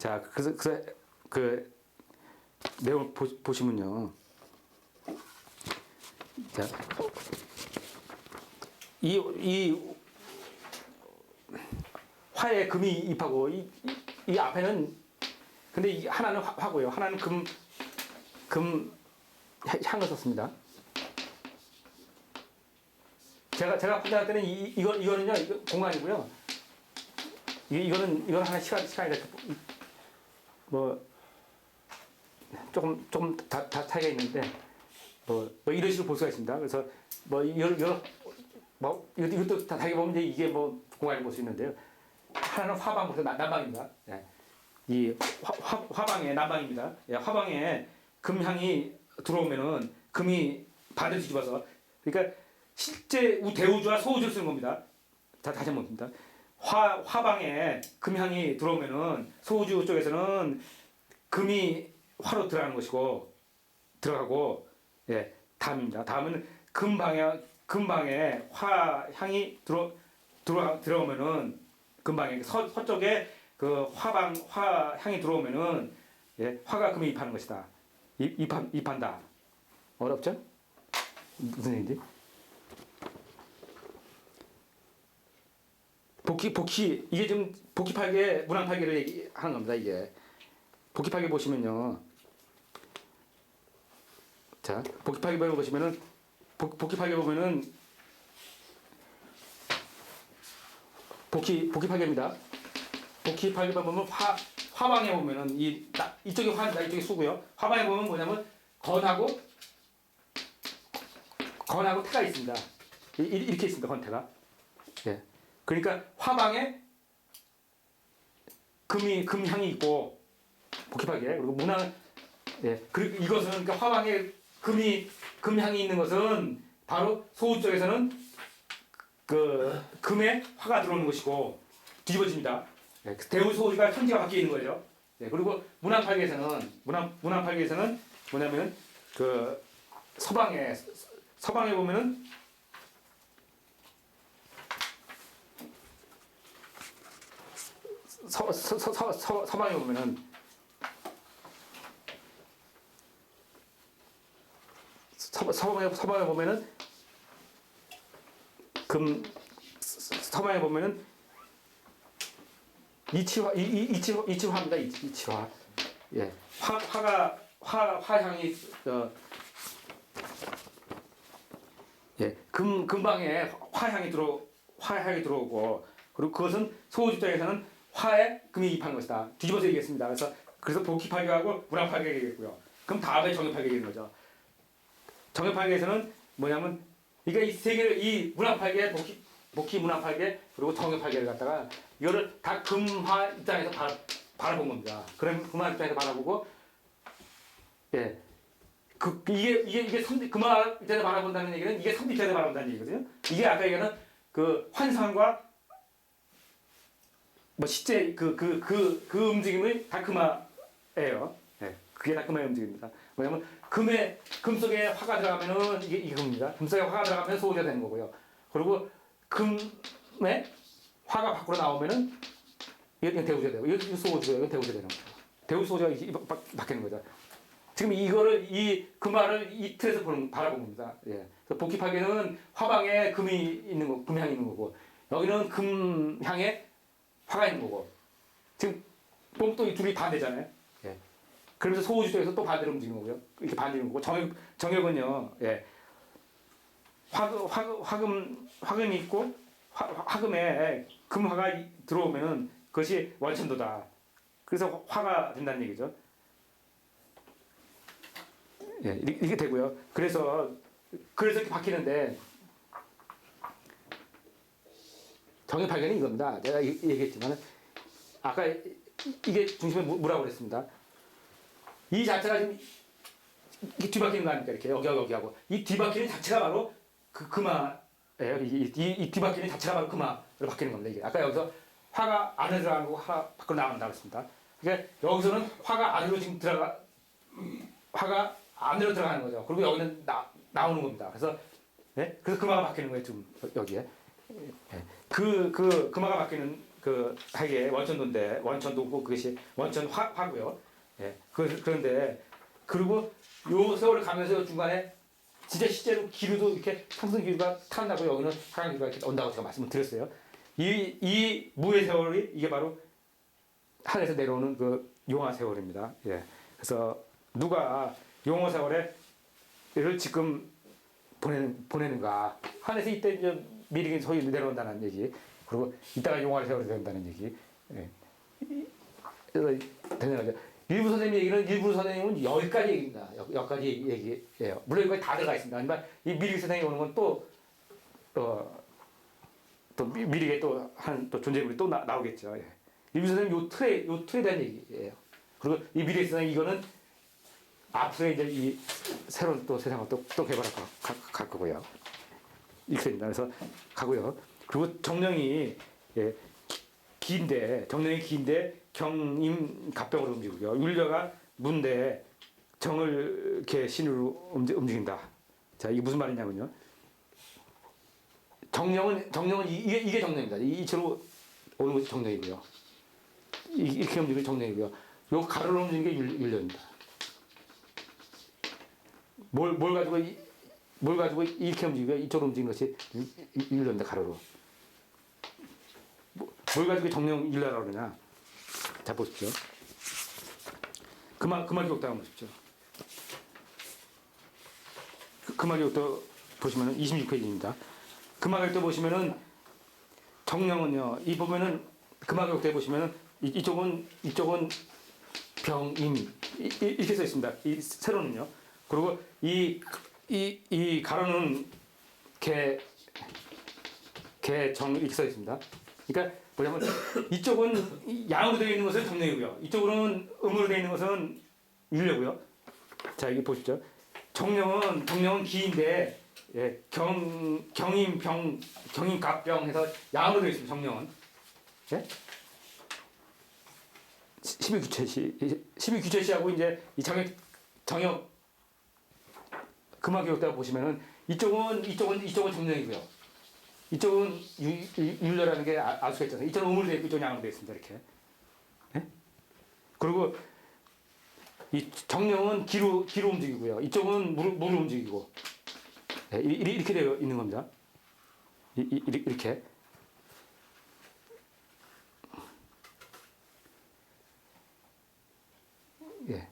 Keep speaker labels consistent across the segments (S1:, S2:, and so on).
S1: 자, 그래서 그래서 그 내용 보, 보시면요. 자, 이, 이 화에 금이 입하고 이, 이, 이 앞에는 근데 이 하나는 화, 화고요. 하나는 금, 금 향- 향을 썼습니다. 제가 제가 판단할 때는 이 이거 이거는요 이거 공간이고요. 이 이거는 이건 하나 시간 시간이 뭐 조금 조금 다, 다 차이가 있는데 뭐, 뭐 이런 식으로 볼 수가 있습니다. 그래서 뭐 여러 여러 뭐 이것도, 이것도 다 다시 보면 이제 이게 뭐 공간을 볼 수 있는데요. 하나는 화방 그래서 나- 난방입니다. 예. 이 화, 화, 화방에 난방입니다. 예, 화방에 금향이 들어오면은 금이 반을 뒤집어서 그러니까 실제 우- 대우주와 소우주를 쓰는 겁니다. 다 다시 한번 봅니다. 화 화방에 금향이 들어오면은 소우주 쪽에서는 금이 화로 들어가는 것이고 들어가고 예 다음입니다. 다음은 금방에 금방에 화향이 들어 들어 들어오면은 금방에 서, 서쪽에 그 화방 화향이 들어오면은 예 화가 금이 입하는 것이다. 입 입한 입한다. 어렵죠? 무슨 얘기인지? 복희 복희 이게 지금 복희 팔개 문항 팔개를 얘기하는 겁니다. 이게 복희 팔개 보시면요. 자 복희 팔개 보시면은 복, 복희 팔개 보면은 복희 복희 팔개입니다. 복희 팔개 보면 화 화방에 보면은 이 나, 이쪽이 화입니다. 이쪽이 수고요. 화방에 보면 뭐냐면 건하고 건하고 태가 있습니다. 이- 이- 이렇게 있습니다. 건태가. 예. 그러니까 화방에 금이 금향이 있고 복잡하게 그리고 문화 예 그리고 이것은 그러니까 화방에 금이 금향이 있는 것은 바로 소우 쪽에서는 그 금에 화가 들어오는 것이고 뒤집어집니다. 예, 그 대우 소우가 현지가 바뀌어 있는 거죠. 예, 그리고 문화팔계에서는 문화 문화팔계에서는 뭐냐면 그 서방에 서방에 보면은 서방에 보면은 서, 서방에, 서방에 보면은 금 서- 서방에 보면은 이치화 이, 이, 이치 이치화입니다. 이치, 이치 화. 예. 화, 화가 화 화향이 어, 예 금 금방에 화향이 들어 화향이 들어오고 그리고 그것은 소우 입장에서는 화에 금이 입한 것이다. 뒤집어서 얘기했습니다. 그래서 그래서 복희팔개하고 문화팔개 얘기했고요. 그럼 다음에 정협팔개 얘기하는 거죠. 정협팔개에서는 뭐냐면 이게 이세 개를 이 문화팔개, 복희 복희 문화팔개 그리고 정협팔개를 갖다가 이거를 다 금화 입장에서 바, 바라본 겁니다. 그럼 금화 입장에서 바라보고 예. 그 이게 이게 이게 선비 금화 입장에서 바라본다는 얘기는 이게 선비 입장에서 바라본다는 얘기거든요. 이게 아까 얘기하는 그 환상과 뭐 실제 그 그 그 그 움직임이 다크마예요. 예, 그게 다크마의 움직임입니다. 뭐냐면 금에 금 속에 화가 들어가면은 이게 이겁니다. 금 속에 화가 들어가면 소우가 되는 거고요. 그리고 금에 화가 밖으로 나오면은 이게 대우가 되고 이게 소우가 이건 대우가 되는 거죠. 대우 소우가 이게 바뀌는 거죠. 지금 이거를 이 금화를 이 틀에서 보는 바라본 겁니다. 예. 복귀파괴는 화방에 금이 있는 거, 금향이 있는 거고 여기는 금향에 화가 있는 거고 지금 또이 둘이 반대잖아요. 예. 그러면서 소우주 쪽에서 또 반대로 움직이는 거고요. 이렇게 반대로 거고 정혁 정혁은요. 예. 화금 화금 화금 화금이 있고 화, 화금에 금화가 이- 들어오면은 그것이 원천도다. 그래서 화가 된다는 얘기죠. 예, 이렇게 되고요. 그래서 그래서 이렇게 바뀌는데 정의 발견이 이겁니다. 내가 이- 얘기했지만 아까 이- 이게 중심에 무- 무라고 그랬습니다. 이 자체가 지금 뒤바뀌는 거 아닙니까? 이렇게 여기 여기 여기 하고 이 뒤바뀌는 자체가 바로 그 금화예요. 이, 이, 이 뒤바뀌는 자체가 바로 금화로 바뀌는 겁니다. 이게 아까 여기서 화가 안에 들어가는 거고 화 밖으로 나간다 그랬습니다. 그러니까 여기서는 화가 안으로 지금 들어가 화가 안으로 들어가는 거죠. 그리고 여기는 나, 나오는 겁니다. 그래서 예? 그래서 금화가 바뀌는 거예요. 지금 여기에 예. 그, 그 금화가 바뀌는 그 하게 원천도인데 원천도고 그것이 원천 화, 화고요. 예. 그, 그런데 그리고 요 세월을 가면서 요 중간에 진짜 실제로 기류도 이렇게 상승 기류가 타온다고 여기는 하강 기류가 이렇게 온다고 제가 말씀을 드렸어요. 이, 이 무의 세월이 이게 바로 하늘에서 내려오는 그 용화 세월입니다. 예. 그래서 누가 용화 세월에를 지금 보내는 보내는가 하늘에서 이때 이제 미리 소위 내려온다는 얘기 그리고 이따가 용화 세월이 된다는 얘기. 예. 거죠. 일부 선생님 얘기는 일부 선생님은 여기까지 얘기입니다. 여, 여기까지 얘기예요. 물론 여기 다 들어가 있습니다. 하지만 이 미리 선생님 오는 건또 어, 또 미- 미리게 또 한 또 존재물이 또 나, 나오겠죠. 예. 일부 선생님 요 틀에 요 틀에 대한 얘기예요. 그리고 이 미리 선생님 이거는 앞으로 이제 이 새로운 또 세상을 또, 또 개발할 거, 거고요. 이렇게 됩니다. 그래서 가고요. 그리고 정령이 예, 기- 긴데 정령이 긴데 경임 갑병으로 움직이고요. 율려가 문대 정을 이렇게 신으로 움직- 움직인다. 자 이게 무슨 말이냐면요. 정령은 정령은 이- 이게 이게 정령입니다. 이 이체로 오는 것이 정령이고요. 이- 이렇게 움직이는 게 정령이고요. 요 가로로 움직이는 게 율- 율려입니다. 뭘, 뭘 가지고 이- 뭘 가지고 이렇게 움직이고 이쪽으로 움직이는 것이 율려입니다. 가로로. 뭐- 뭘 가지고 정령 율려라고 그러냐? 자 보십시오. 그만 그만 기록도 한번 보십시오. 그, 그만 기록도 보시면은 26페이지입니다. 그만 기록도 보시면은 정령은요. 이 보면은 그만 기록도 보시면은 이, 이쪽은 이쪽은 병임 이- 이- 이렇게 써 있습니다. 이 세로는요. 그리고 이 이, 이 가로는 개, 개정 이렇게 써 있습니다. 그러니까 뭐냐면 이쪽은 양으로 되어 있는 것은 정령이고요. 이쪽으로는 음으로 되어 있는 것은 율려고요. 자 여기 보십시오. 정령은 정령은 기인데 예, 경 경임 병 경임 갑병 해서 양으로 되어 있습니다. 정령은 예? 12 규체시 12 규체시하고 이제 이 정역 정역 금화 교육대가 보시면은 이쪽은 이쪽은 이쪽은 정령이고요. 이쪽은 율려라는 게 아- 알 수가 있잖아요. 이쪽은 되어 있고 이쪽은 양으로 되어 있습니다. 이렇게. 예? 그리고 이 정령은 기로 기로 움직이고요. 이쪽은 물 물로 움직이고 예, 이- 이- 이렇게 되어 있는 겁니다. 이- 이- 이렇게. 예.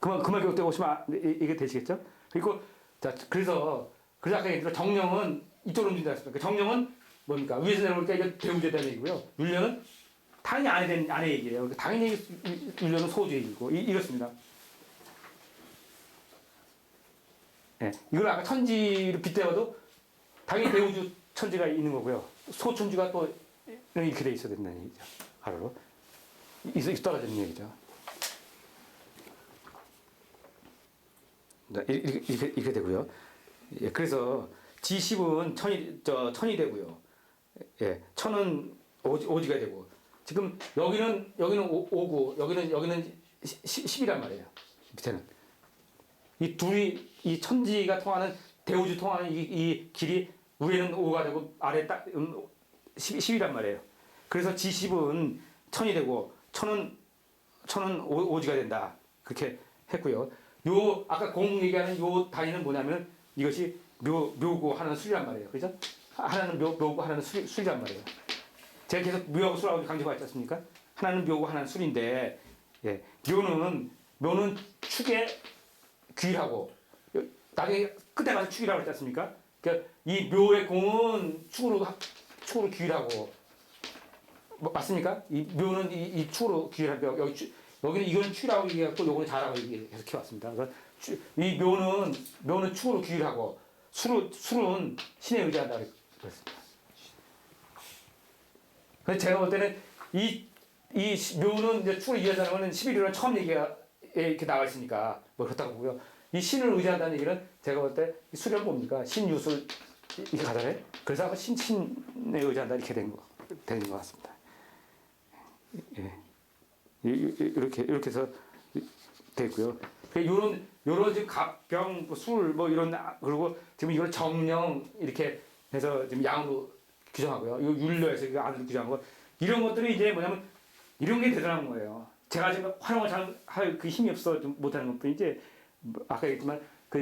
S1: 그만 그만 교육대 보시면 아, 이- 이게 되시겠죠? 그리고 자 그래서 그래서 아까 얘기했던 정령은 이쪽으로 움직인다 했습니까? 정령은 뭡니까? 위에서 내려오니까 이게 배우제다는 얘기고요. 율령은 당연히 안에 된 안에 얘기예요. 그러니까 당연히 유- 율령은 소주 얘기고 이, 이렇습니다. 예, 이걸 아까 천지를 빗대어도 당연히 배우주 천지가 있는 거고요. 소천지가 또 이렇게 돼 있어야 된다는 얘기죠. 하루로 있어 떨어지는 얘기죠. 이렇게, 이렇게, 이렇게 되고요. 예, 그래서 G10은 천이, 저, 천이 되고요. 예, 천은 오지, 오지가 되고. 지금 여기는, 여기는 오, 오고, 여기는, 여기는 시, 시, 10 이란 말이에요. 밑에는. 이 둘이, 이 천지가 통하는, 대우주 통하는 이, 이 길이 위에는 5가 되고, 아래 딱, 음, 10, 10이란 말이에요. 그래서 G10은 천이 되고, 천은, 천은 오, 오지가 된다. 그렇게 했고요. 요 아까 공 얘기하는 요 단위는 뭐냐면 이것이 묘 묘고 하나는 술이란 말이에요. 그죠? 하나는 묘 묘고 하나는 술 술이란 말이에요. 제가 계속 묘하고 술하고 강조가 있지 않습니까? 하나는 묘고 하나는 술인데 예. 묘는 묘는 축에 귀하고 요- 나중에 끝에 가서 축이라고 했지 않습니까? 그러니까 이 묘의 공은 축으로 합- 축으로 귀하고 뭐, 맞습니까? 이 묘는 이, 이 축으로 귀하고 여기 축- 여기는 이거는 추라고 얘기했고 요거는 자라고 얘기- 계속 해왔습니다. 그래서 추- 이 묘는 묘는 축으로 귀하고 술은 술은 신에 의지한다 그랬습니다. 그래서 제가 볼 때는 이, 이 시- 묘는 이제 축으로 의지한다는 거는 11일은 처음 얘기가 이렇게 나와 있으니까 뭐 그렇다고 보고요. 이 신을 의지한다는 얘기는 제가 볼 때 수련 뭡니까? 신유술 이렇게 가잖아요. 그래서 신, 신에 의지한다 이렇게 된 거, 되는 것 같습니다. 예. 이렇게 이렇게 해서 돼 있고요. 요런 요런 지금 갑병 뭐술뭐 이런 아- 그리고 지금 이걸 정령 이렇게 해서 지금 양으로 규정하고요. 이 율려에서 이거 안으로 규정하고 이런 것들이 이제 뭐냐면 이런 게 대단한 거예요. 제가 지금 활용을 잘 할 그 힘이 없어 좀 못하는 것도 이제 뭐 아까 얘기했지만 그